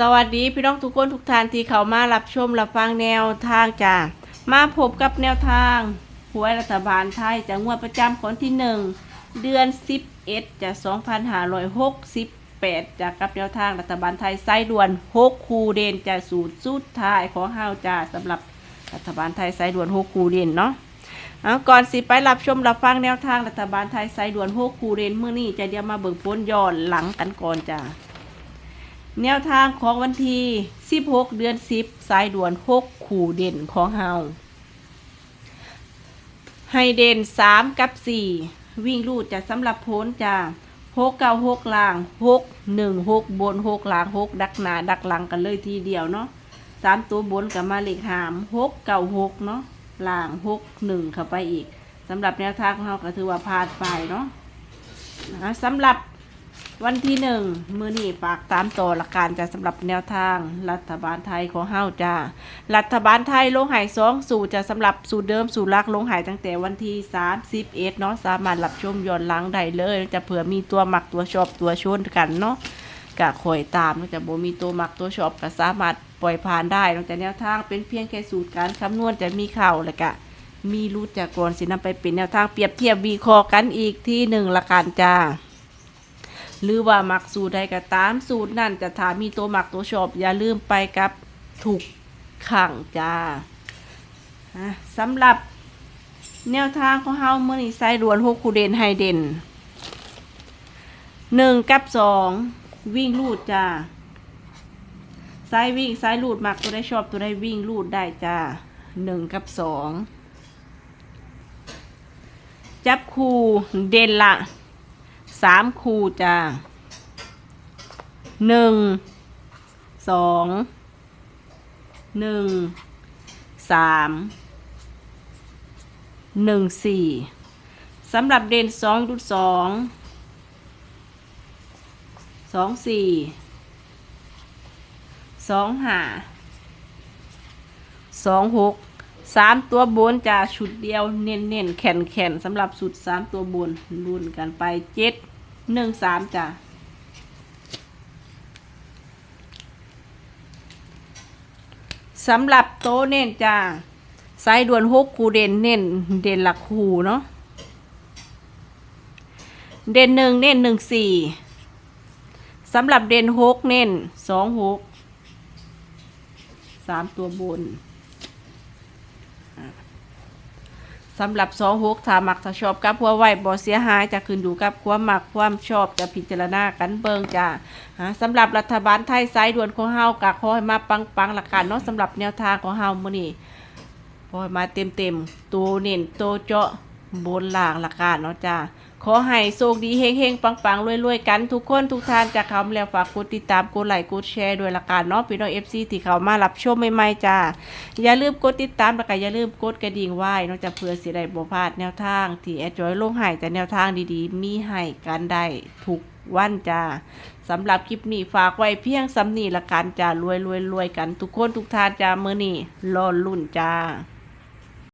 สวัสดีพี่น้องทุกคนทุกท่านที่เข้ามารับชมรับฟังแนวทางจ้ามาพบกับแนวทางหวยรัฐบาลไทยจากงวดประจำคนที่หนึ่งเดือน 11จาก2568จากกับแนวทางรัฐบาลไทยไส้ด่วน6คูเด่นจากสูตรสุดท้ายของเฮาจ้าสำหรับรัฐบาลไทยไส้ด่วน6คูเด่นเนาะเอาก่อนสิไปรับชมรับฟังแนวทางรัฐบาลไทยไส้ด่วน6คูเด่นเมื่อนี้จะเดี๋ยวมาเบิ่งพ้นย้อนหลังกันก่อนจ้า แนวทางของวันที่ 16 เดือน 10 สายด่วน 6 ขู่เด่นของเฮาให้เด่น 3 กับ 4 วิ่งรูดจะสำหรับพ้นจ้า6 9 6ล่าง 6 1 6 บน6ล่าง6 ดักหนาดักหลังกันเลยทีเดียวเนาะ3ตัวบนกับมาเลขหาม6 9 6เนาะล่าง 6 1 เข้าไปอีกสำหรับแนวทางของเฮาก็ถือว่าพลาดไปเนาะสำหรับ วันที่หนึ่งมือนี่ฝากตามต่อหลักการจะสำหรับแนวทางรัฐบาลไทยของเฮาจ้า รัฐบาลไทยลงหายสองสูตรจะสำหรับสูตรเดิมสูตรลักลงหายตั้งแต่วันที่31เนาะสามารถรับชมย้อนหลังได้เลย จะเผื่อมีตัวหมักตัวชอบตัวชนกันเนาะกะคอยตามจะบ่มีตัวหมักตัวชอบก็สามารถปล่อยผ่านได้นอกจากแนวทางเป็นเพียงแค่สูตรการคำนวณจะมีเข่าและกะมีรูดจากก่อนสินำไปเป็นแนวทางเปรียบเทียบวีคอกันอีกที่หนึ่งละกันจ้า หรือว่ามักสูตรใดก็ตามสูตรนั่นจะถามมีตัวหมักตัวชอบ อย่าลืมไปกับถูกขังจ้าสำหรับแนวทางของเฮาเมื่อนี้ไซรวนหกคูเดนไฮเดนหนึ่งกับสองวิ่งลูดจ้าไซวิ่งไซลูดมักตัวได้ชอบตัวได้วิ่งลูดได้จ้าหนึ่งกับสองจับคูเด่นละ สามคูจ้าหนึ่งสองหนึ่งสามหนึ่งสี่สำหรับเด่นสองดุดสองสองสี่สองห้าสองหก สามตัวบนจะชุดเดียวเน้นเน้นๆแข็นแข็นสำหรับสุดสามตัวบนรุ่นกันไปเจ็ดหนึ่งสามจ้ะสำหรับโต๊ะเน้นจ้าไซส์ด่วนหกคูเด่นเน้นเด่นหลักคูเนาะเด่นหนึ่งเน้นหนึ่งสี่สำหรับเด่นหกเน้นสองหกสามตัวบน สำหรับสองหกถามักถ้าชอบกับหัวไหวบ่เสียหายจะขึ้นอยู่กับความมักความชอบจะพิจารณากันเบิงจ้าฮะสำหรับรัฐบาลไทยสายด่วนของเฮากะขอให้มาปังปังหลักการเนาะสำหรับแนวทางของเฮามื้อนี้ขอให้มาเต็มเต็มๆตัวเน้นตัวเจาะบนล่างละกันเนาะจ้า ขอให้โชคดีเฮงเฮงๆปังปังๆรวยๆ กันทุกคนทุกท่านจะเข้าแล้วฝากกดติดตามกดไลค์กดแชร์ด้วยละกันเนาะพี่น้อง FC ที่เข้ามารับชมใหม่ๆจ้าอย่าลืมกดติดตามแล้วก็อย่าลืมกดกระดิ่งไว้นอกจากเพื่อสิได้บ่พลาดแนวทาง ที่แอดจอยลงให้แต่แนวทางดีๆ มีให้กันได้ทุกวันจ้าสำหรับคลิปนี้ฝากไว้เพียงสำนีละกันจ้ารวยๆๆกันทุกคนทุกท่านจ้ามือนี้รอลุ่นจ้า